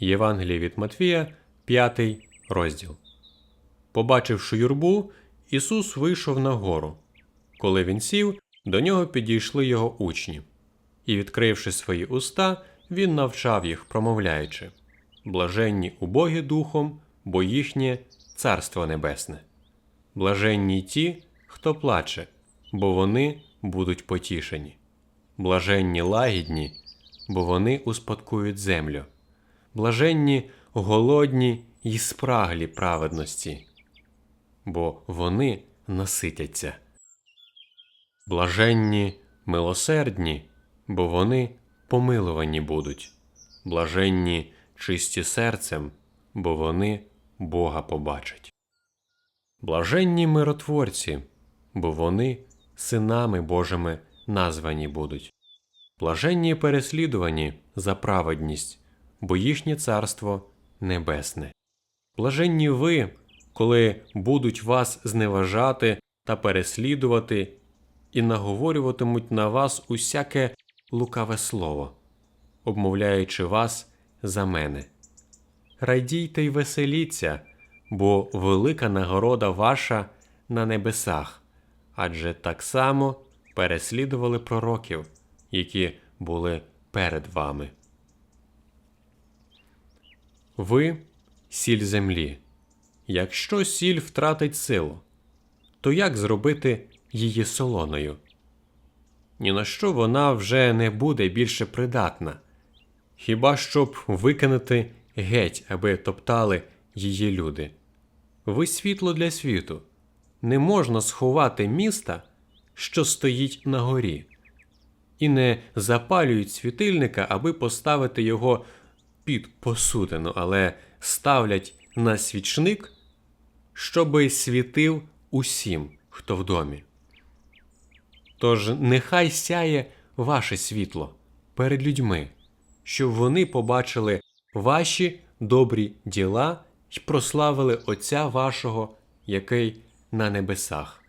Євангеліє від Матвія, 5 розділ. Побачивши юрбу, Ісус вийшов на гору. Коли він сів, до нього підійшли його учні. І, відкривши свої уста, він навчав їх, промовляючи Блаженні убогі духом, бо їхнє царство небесне. Блаженні ті, хто плаче, бо вони будуть потішені. Блаженні лагідні, бо вони успадкують землю. Блаженні голодні й спраглі праведності, бо вони наситяться. Блаженні милосердні, бо вони помилувані будуть. Блаженні чисті серцем, бо вони Бога побачать. Блаженні миротворці, бо вони синами Божими названі будуть. Блаженні переслідувані за праведність, бо їхнє царство небесне. Блаженні ви, коли будуть вас зневажати та переслідувати, і наговорюватимуть на вас усяке лукаве слово, обмовляючи вас за мене. Радійте й веселіться, бо велика нагорода ваша на небесах, адже так само переслідували пророків, які були перед вами. Ви сіль землі. Якщо сіль втратить силу, то як зробити її солоною? Ні на що вона вже не буде більше придатна, хіба щоб викинути геть, аби топтали її люди. Ви світло для світу. Не можна сховати міста, що стоїть на горі, і не запалюють світильника, аби поставити його під посудину, але ставлять на свічник, щоби світив усім, хто в домі. Тож нехай сяє ваше світло перед людьми, щоб вони побачили ваші добрі діла й прославили Отця вашого, який на небесах.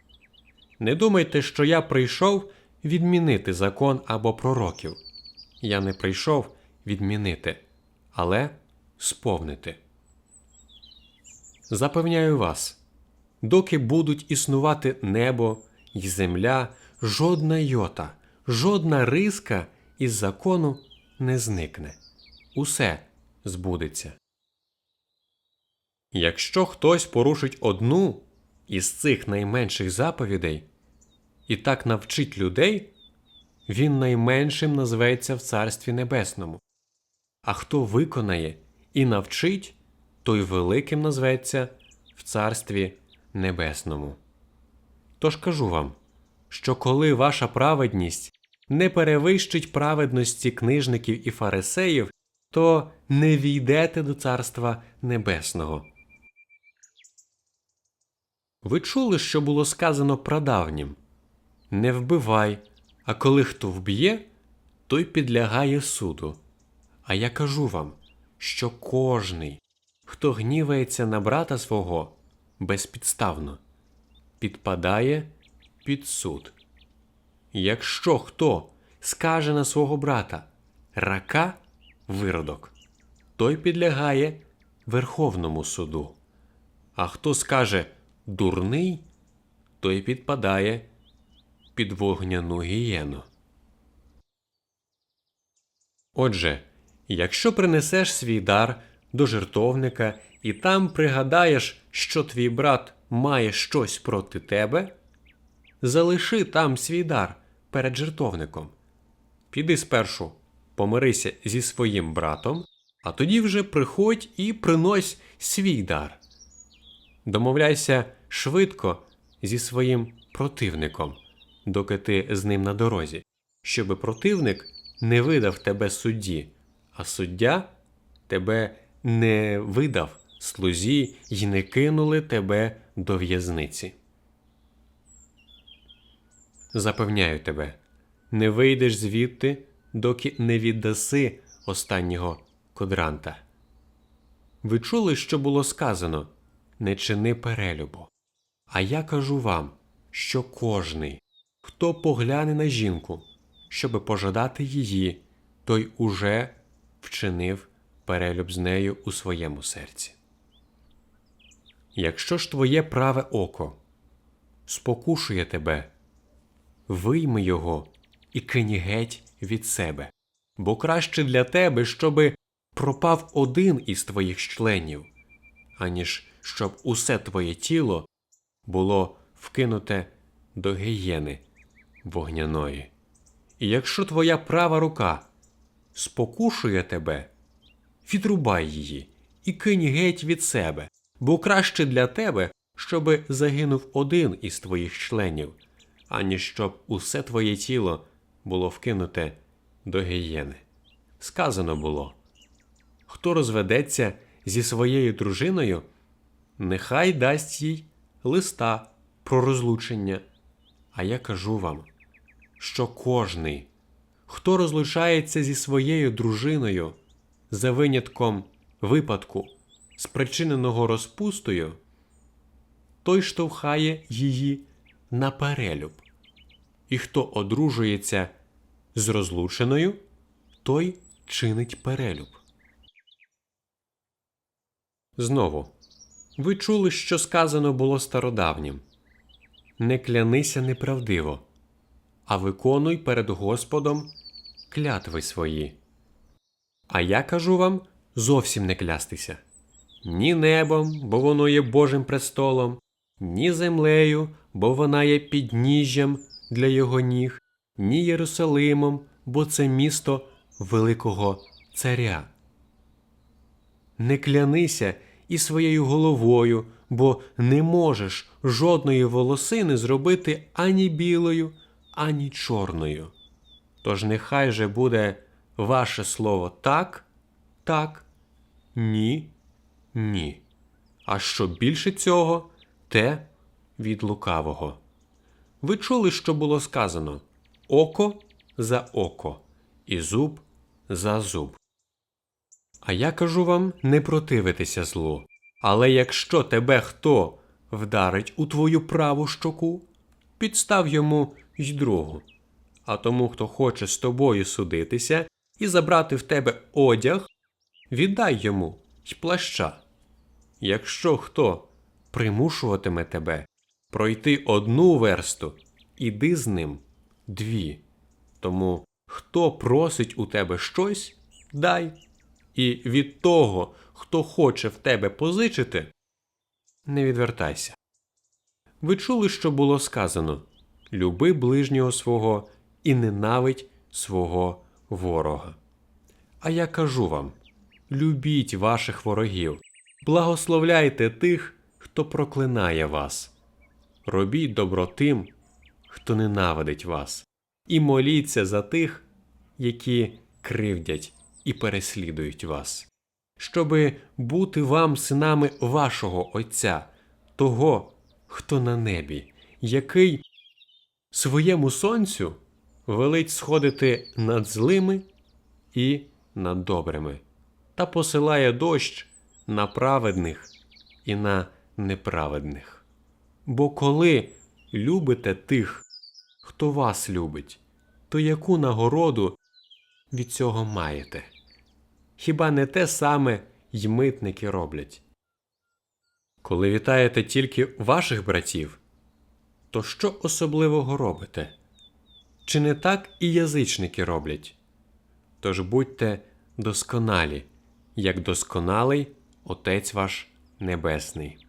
Не думайте, що я прийшов відмінити закон або пророків. Я не прийшов відмінити, але сповнити. Запевняю вас, доки будуть існувати небо й земля, жодна йота, жодна риска із закону не зникне. Усе збудеться. Якщо хтось порушить одну із цих найменших заповідей і так навчить людей, він найменшим назветься в Царстві Небесному. А хто виконає і навчить, той великим назветься в Царстві Небесному. Тож кажу вам, що коли ваша праведність не перевищить праведності книжників і фарисеїв, то не війдете до Царства Небесного. Ви чули, що було сказано прадавнім Не вбивай, а коли хто вб'є, той підлягає суду. А я кажу вам, що кожний, хто гнівається на брата свого безпідставно, підпадає під суд. Якщо хто скаже на свого брата рака виродок, той підлягає Верховному суду. А хто скаже дурний, той підпадає під вогняну гієну. Отже, якщо принесеш свій дар до жертовника і там пригадаєш, що твій брат має щось проти тебе, залиши там свій дар перед жертовником. Піди спершу помирися зі своїм братом, а тоді вже приходь і принось свій дар. Домовляйся швидко зі своїм противником, доки ти з ним на дорозі, щоби противник не видав тебе судді, а суддя тебе не видав слузі й не кинули тебе до в'язниці. Запевняю тебе, не вийдеш звідти, доки не віддаси останнього кодранта. Ви чули, що було сказано не чини перелюбу. А я кажу вам, що кожний, хто погляне на жінку, щоби пожадати її, той уже вчинив перелюб з нею у своєму серці. Якщо ж твоє праве око спокушує тебе, вийми його і кинь геть від себе, бо краще для тебе, щоби пропав один із твоїх членів, аніж щоб усе твоє тіло було вкинуте до гієни вогняної. І якщо твоя права рука спокушує тебе, відрубай її і кинь геть від себе, бо краще для тебе, щоби загинув один із твоїх членів, аніж щоб усе твоє тіло було вкинуте до гієни. Сказано було хто розведеться зі своєю дружиною, нехай дасть їй листа про розлучення. А я кажу вам, що кожний, хто розлучається зі своєю дружиною за винятком випадку, спричиненого розпустою, той штовхає її на перелюб. І хто одружується з розлученою, той чинить перелюб. Знову, ви чули, що сказано було стародавнім Не клянися неправдиво, а виконуй перед Господом клятви свої. А я кажу вам зовсім не клястися ні небом, бо воно є Божим престолом, ні землею, бо вона є підніжжям для його ніг, ні Єрусалимом, бо це місто великого царя. Не клянися і своєю головою, бо не можеш жодної волосини зробити ані білою, ані чорною. Тож нехай же буде ваше слово так, так, ні, ні. А що більше цього, те від лукавого. Ви чули, що було сказано око за око, і зуб за зуб. А я кажу вам не противитися злу. Але якщо тебе хто вдарить у твою праву щоку, підстав йому й другу. А тому, хто хоче з тобою судитися і забрати в тебе одяг, віддай йому й плаща. Якщо хто примушуватиме тебе пройти одну версту, іди з ним дві. Тому хто просить у тебе щось, дай. І від того, хто хоче в тебе позичити, не відвертайся. Ви чули, що було сказано люби ближнього свого і ненавидь свого ворога. А я кажу вам любіть ваших ворогів, благословляйте тих, хто проклинає вас, робіть добро тим, хто ненавидить вас, і моліться за тих, які кривдять і переслідують вас, щоби бути вам синами вашого Отця, того, хто на небі, який своєму сонцю велить сходити над злими і над добрими, та посилає дощ на праведних і на неправедних. Бо коли любите тих, хто вас любить, то яку нагороду від цього маєте? Хіба не те саме й митники роблять? Коли вітаєте тільки ваших братів, то що особливого робите? Чи не так і язичники роблять? Тож будьте досконалі, як досконалий Отець ваш Небесний.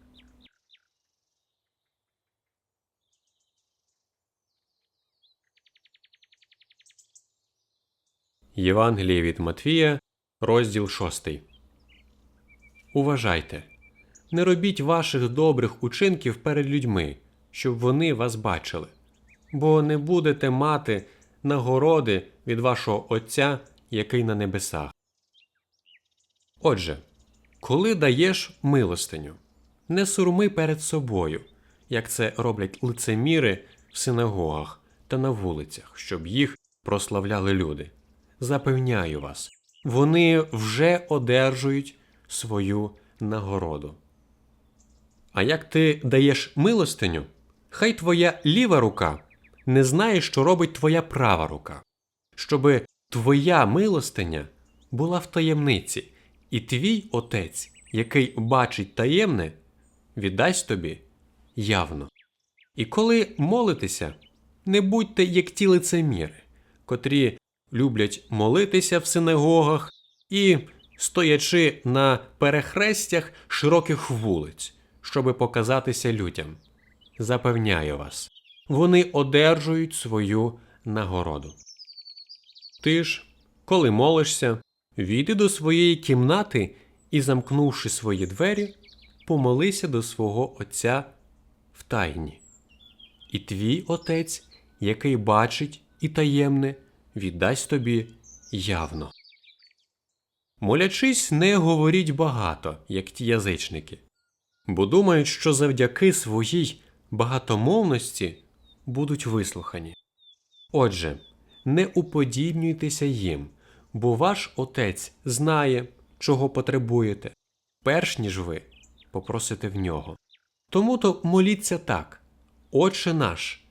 Євангеліє від Матвія, розділ 6. Уважайте, не робіть ваших добрих учинків перед людьми, щоб вони вас бачили, бо не будете мати нагороди від вашого Отця, який на небесах. Отже, коли даєш милостиню, не сурми перед собою, як це роблять лицеміри в синагогах та на вулицях, щоб їх прославляли люди. Запевняю вас, вони вже одержують свою нагороду. А як ти даєш милостиню, хай твоя ліва рука не знає, що робить твоя права рука, щоби твоя милостиня була в таємниці, і твій Отець, який бачить таємне, віддасть тобі явно. І коли молитеся, не будьте як ті лицеміри, котрі люблять молитися в синагогах і стоячи на перехрестях широких вулиць, щоби показатися людям. Запевняю вас, вони одержують свою нагороду. Ти ж, коли молишся, війди до своєї кімнати і, замкнувши свої двері, помолися до свого Отця в тайні. І твій Отець, який бачить і таємне, віддасть тобі явно. Молячись, не говоріть багато, як ті язичники, бо думають, що завдяки своїй багатомовності будуть вислухані. Отже, не уподібнюйтеся їм, бо ваш Отець знає, чого потребуєте, перш ніж ви попросите в нього. Тому то моліться так, Отче наш,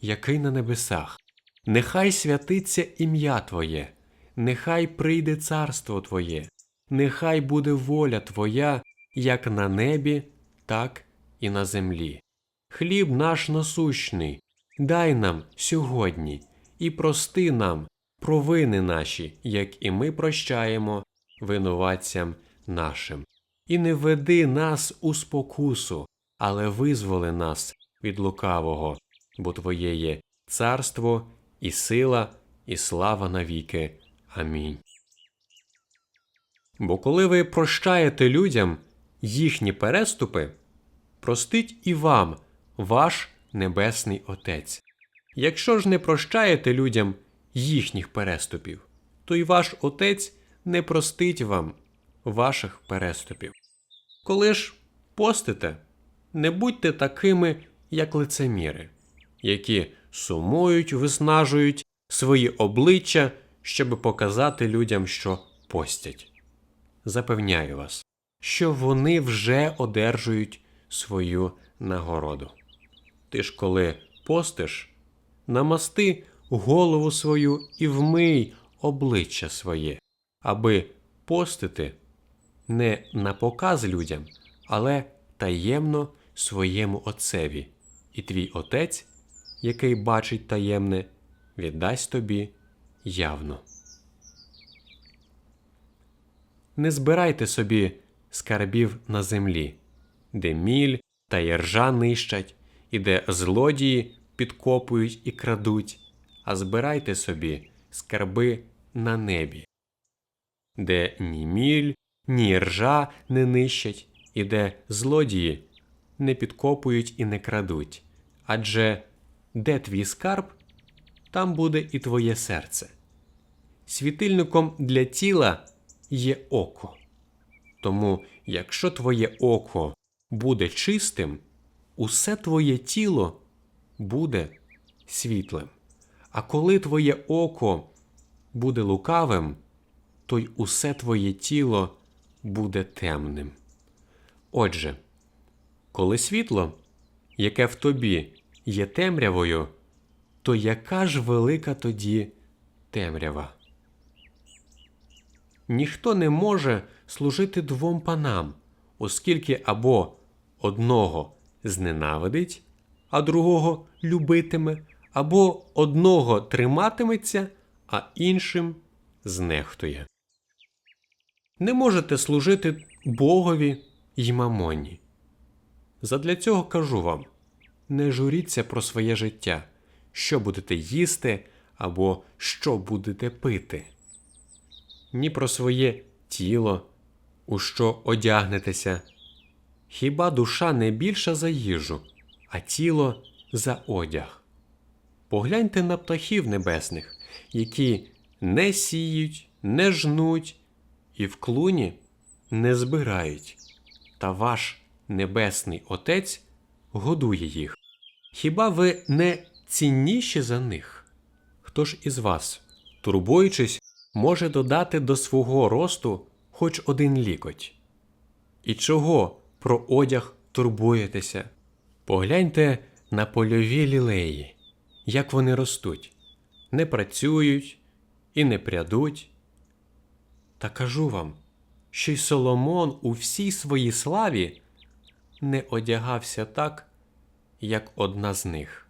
який на небесах, нехай святиться ім'я Твоє, нехай прийде царство Твоє, нехай буде воля Твоя, як на небі, так і на землі. Хліб наш насущний, дай нам сьогодні і прости нам провини наші, як і ми прощаємо винуватцям нашим. І не веди нас у спокусу, але визволи нас від лукавого, бо Твоє є царство і сила, і слава навіки. Амінь. Бо коли ви прощаєте людям їхні переступи, простить і вам ваш Небесний Отець. Якщо ж не прощаєте людям їхніх переступів, то й ваш Отець не простить вам ваших переступів. Коли ж постите, не будьте такими, як лицеміри, які сумують, виснажують свої обличчя, щоб показати людям, що постять. Запевняю вас, що вони вже одержують свою нагороду. Ти ж коли постиш, намасти голову свою і вмий обличчя своє, аби постити не на показ людям, але таємно своєму Отцеві, і твій Отець, який бачить таємне, віддасть тобі явно. Не збирайте собі скарбів на землі, де міль та єржа нищать, і де злодії підкопують і крадуть, а збирайте собі скарби на небі, де ні міль, ні ржа не нищать, і де злодії не підкопують і не крадуть. Адже де твій скарб, там буде і твоє серце. Світильником для тіла є око. Тому, якщо твоє око буде чистим, усе твоє тіло буде світлим. А коли твоє око буде лукавим, то й усе твоє тіло буде темним. Отже, коли світло, яке в тобі є темрявою, то яка ж велика тоді темрява? Ніхто не може служити двом панам, оскільки або одного зненавидить, а другого любитиме, або одного триматиметься, а іншим знехтує. Не можете служити Богові й мамоні. Задля цього кажу вам не журіться про своє життя, що будете їсти або що будете пити, ні про своє тіло, у що одягнетеся. Хіба душа не більша за їжу, а тіло за одяг? Погляньте на птахів небесних, які не сіють, не жнуть і в клуні не збирають, та ваш небесний Отець годує їх. Хіба ви не цінніші за них? Хто ж із вас, турбуючись, може додати до свого росту хоч один лікоть? І чого про одяг турбуєтеся? Погляньте на польові лілеї, як вони ростуть, не працюють і не прядуть. Та кажу вам, що й Соломон у всій своїй славі не одягався так, як одна з них.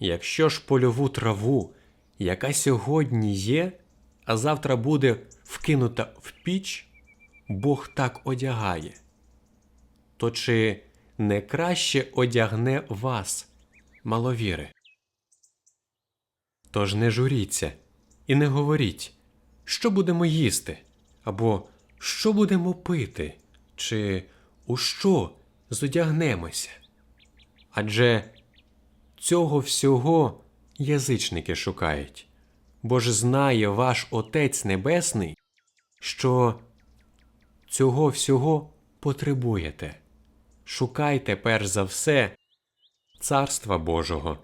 Якщо ж польову траву, яка сьогодні є, а завтра буде вкинута в піч, Бог так одягає, то чи не краще одягне вас, маловіри? Тож не журіться і не говоріть, що будемо їсти, або що будемо пити, чи у що зодягнемося. Адже цього всього язичники шукають, бо ж знає ваш Отець Небесний, що цього всього потребуєте. Шукайте перш за все Царства Божого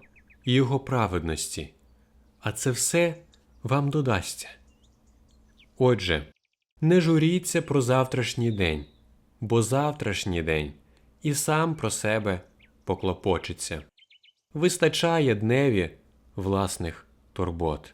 і Його праведності, а це все вам додасться. Отже, не журіться про завтрашній день, бо завтрашній день і сам про себе поклопочеться. Вистачає дневі власних турбот.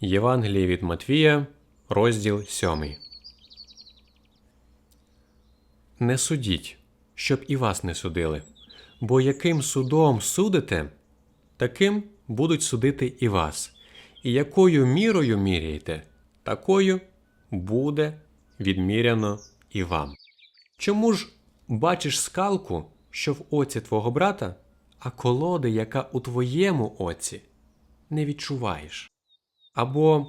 Євангеліє від Матвія, розділ 7. Не судіть, щоб і вас не судили, бо яким судом судите, таким будуть судити і вас, і якою мірою міряєте, такою буде відміряно і вам. Чому ж бачиш скалку, що в оці твого брата, а колоди, яка у твоєму оці, не відчуваєш? Або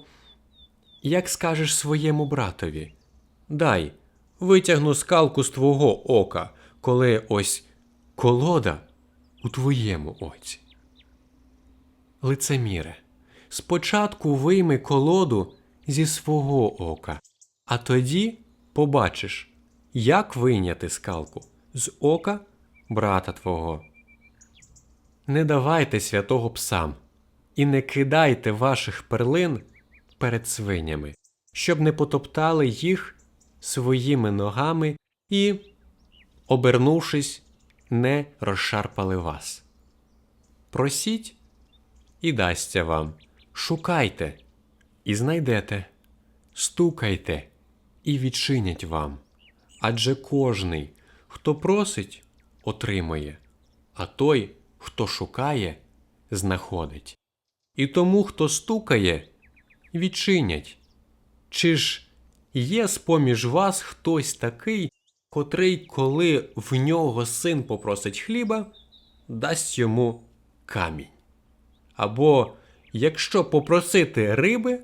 як скажеш своєму братові, дай, витягну скалку з твого ока, коли ось колода у твоєму оці. Лицеміре, спочатку вийми колоду зі свого ока, а тоді побачиш, як вийняти скалку з ока брата твого. Не давайте святого псам і не кидайте ваших перлин перед свинями, щоб не потоптали їх своїми ногами і, обернувшись, не розшарпали вас. Просіть і дасться вам, шукайте і знайдете, стукайте і відчинять вам. Адже кожний, хто просить, отримує, а той, хто шукає, знаходить. І тому, хто стукає, відчинять. Чи ж є з-поміж вас хтось такий, котрий, коли в нього син попросить хліба, дасть йому камінь? Або, якщо попросити риби,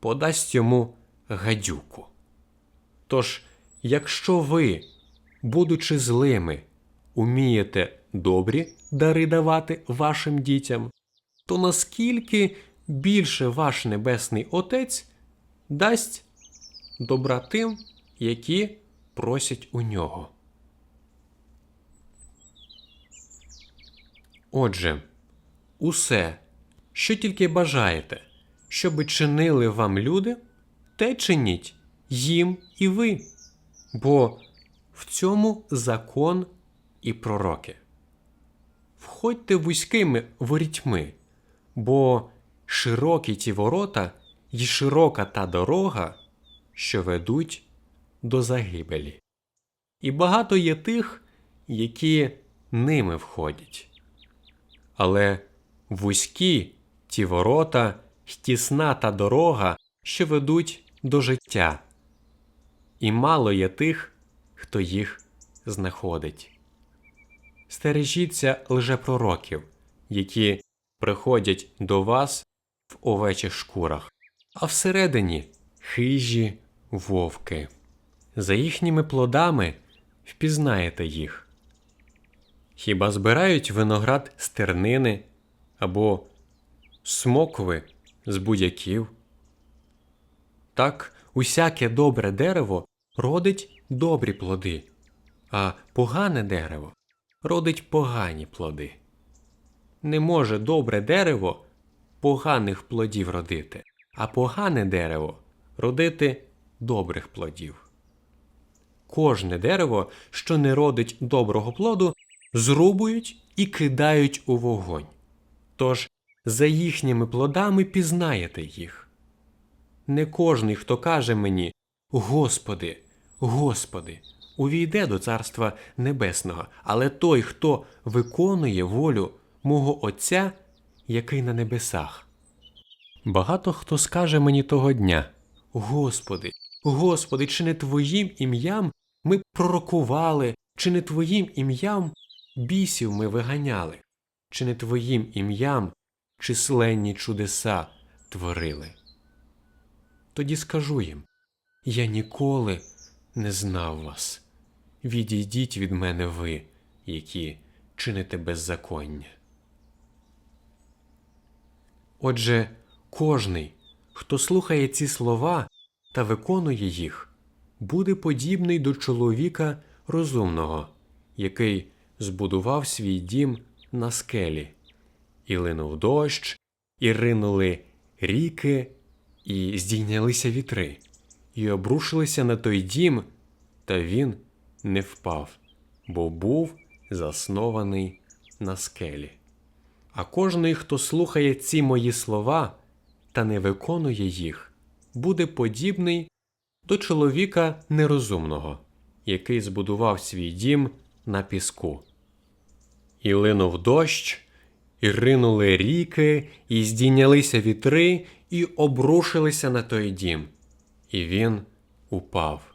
подасть йому гадюку. Тож, якщо ви, будучи злими, умієте добрі дари давати вашим дітям, то наскільки більше ваш Небесний Отець дасть добра тим, які просять у нього. Отже, усе, що тільки бажаєте, щоби чинили вам люди, те чиніть їм і ви, бо в цьому закон і пророки. Входьте вузькими ворітьми, бо широкі ті ворота й широка та дорога, що ведуть до загибелі. І багато є тих, які ними входять. Але вузькі ті ворота й тісна та дорога, що ведуть до життя, і мало є тих, хто їх знаходить. Стережіться лжепророків, які приходять до вас в овечих шкурах, а всередині хижі вовки. За їхніми плодами впізнаєте їх. Хіба збирають виноград з тернини або смокви з будяків? Так усяке добре дерево родить добрі плоди, а погане дерево родить погані плоди. Не може добре дерево поганих плодів родити, а погане дерево родити добрих плодів. Кожне дерево, що не родить доброго плоду, зрубують і кидають у вогонь. Тож за їхніми плодами пізнаєте їх. Не кожний, хто каже мені Господи, Господи, увійде до Царства Небесного, але той, хто виконує волю мого Отця, який на небесах. Багато хто скаже мені того дня Господи, Господи, чи не Твоїм ім'ям ми пророкували, чи не Твоїм ім'ям бісів ми виганяли, чи не Твоїм ім'ям численні чудеса творили. Тоді скажу їм Я ніколи не знав вас. Відійдіть від мене ви, які чините беззаконня. Отже, кожний, хто слухає ці слова та виконує їх, буде подібний до чоловіка розумного, який збудував свій дім на скелі, і линув дощ, і ринули ріки, і здійнялися вітри, і обрушилися на той дім, та він не впав, бо був заснований на скелі. А кожний, хто слухає ці мої слова та не виконує їх, буде подібний до чоловіка нерозумного, який збудував свій дім на піску. І линув дощ, і ринули ріки, і здійнялися вітри, і обрушилися на той дім, і він упав.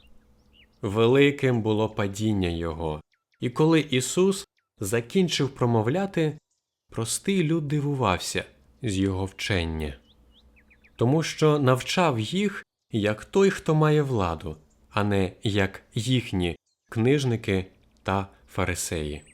Великим було падіння його. І коли Ісус закінчив промовляти, простий люд дивувався з його вчення, тому що навчав їх як той, хто має владу, а не як їхні книжники та фарисеї.